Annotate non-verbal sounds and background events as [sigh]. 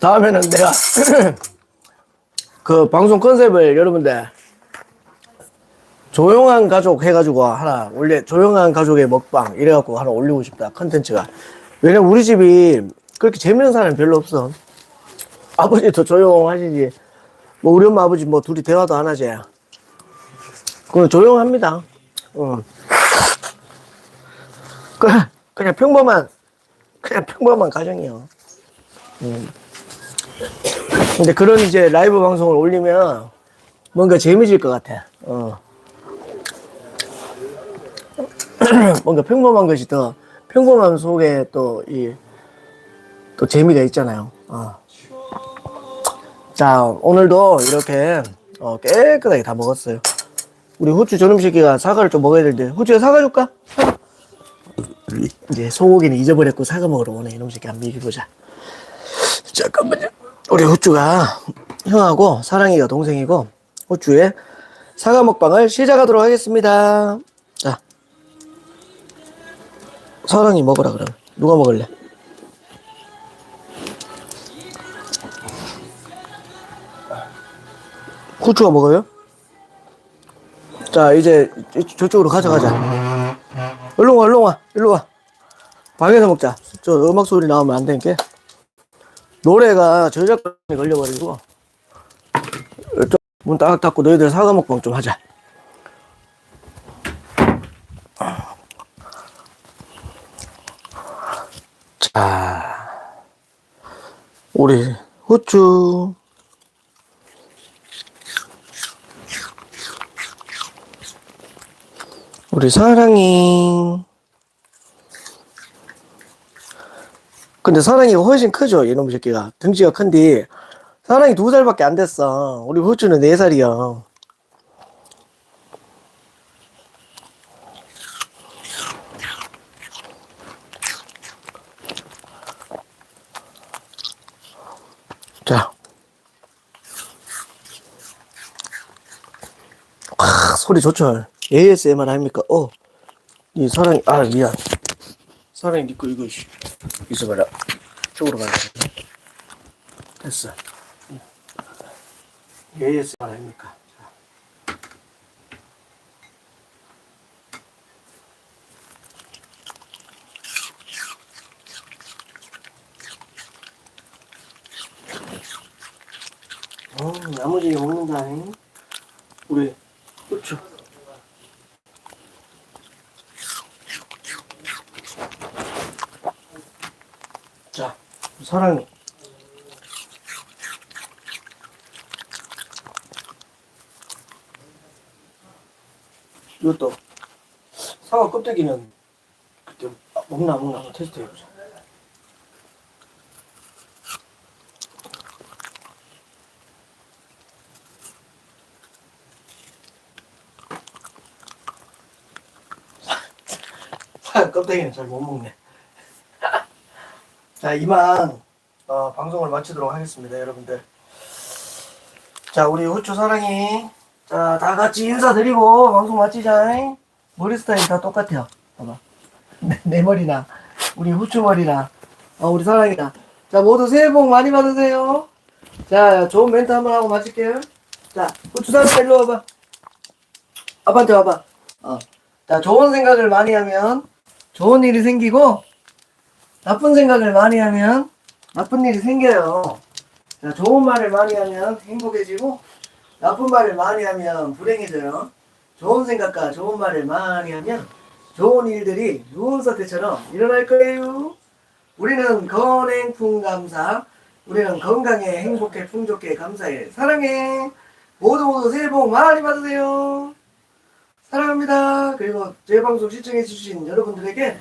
다음에는 내가 그 방송 컨셉을 여러분들 조용한 가족 해가지고 하나 원래 조용한 가족의 먹방 이래갖고 하나 올리고 싶다 컨텐츠가. 왜냐면 우리 집이 그렇게 재밌는 사람이 별로 없어. 아버지도 조용하시지. 뭐 우리 엄마 아버지 뭐 둘이 대화도 안 하지. 그건 조용합니다. 어. 그냥, 평범한 그냥 평범한 가정이요. 음. 근데 그런 이제 라이브 방송을 올리면 뭔가 재미질 것 같아. 어. [clears throat] 뭔가 평범한 것이 더 평범함 속에 또 이 또 재미가 있잖아요. 어. 자 오늘도 이렇게 어, 깨끗하게 다 먹었어요. 우리 후추 저놈 새끼가 사과를 좀 먹어야 되는데 후추에 사과 줄까? 이제 소고기는 잊어버렸고 사과 먹으러 오네 이놈 새끼 한번 이겨보자. 잠깐만요. 우리 후추가 형하고 사랑이가 동생이고 후추의 사과 먹방을 시작하도록 하겠습니다. 자, 사랑이 먹으라 그러면 누가 먹을래? 후추가 먹어요? 자, 이제 이- 저쪽으로 가져가자. 일로 와, 일로 와, 일로 와. 방에서 먹자. 저 음악 소리 나오면 안 되니까. 노래가 저작권이 걸려버리고 문딱 닫고 너희들 사과 먹방 좀 하자. 자, 우리 후추. 우리 사랑이. 근데 사랑이가 훨씬 크죠, 이놈 새끼가. 등치가 큰데, 사랑이 두 살밖에 안 됐어. 우리 후추는 네 살이야. 자. 아, 소리 좋죠. ASMR 아닙니까? 어. 이 사랑이, 아, 미안. 사랑이 니꺼 이거, 씨. 있어봐라. 쪽으로 돼. 됐어. ASMR 아닙니까? 자. 어, 나머지 먹는다. 잉? 우리 후추. 자, 사랑이. 이것도 사과 껍데기는 그때 아, 먹나 안 먹나 한번 테스트 해보자. [laughs] 껍데기는 잘 못 먹네. 자, 이만 어, 방송을 마치도록 하겠습니다, 여러분들. 자, 우리 후추 사랑이 자, 다 같이 인사드리고 방송 마치자. 머리 스타일 다 똑같아요. 봐봐. 내, 내 머리나 우리 후추 머리나 어, 우리 사랑이나. 자, 모두 새해 복 많이 받으세요. 자, 좋은 멘트 한번 하고 마칠게요. 자, 후추 사랑 일로 와봐. 아빠한테 와봐. 어. 자, 좋은 생각을 많이 하면 좋은 일이 생기고 나쁜 생각을 많이 하면 나쁜 일이 생겨요. 자, 좋은 말을 많이 하면 행복해지고 나쁜 말을 많이 하면 불행해져요. 좋은 생각과 좋은 말을 많이 하면 좋은 일들이 좋은 사태처럼 일어날 거예요. 우리는 건행풍 감사. 우리는 건강해, 행복해, 풍족해, 감사해, 사랑해. 모두 모두 새해 복 많이 받으세요. 사랑합니다. 그리고 제 방송 시청해 주신 여러분들에게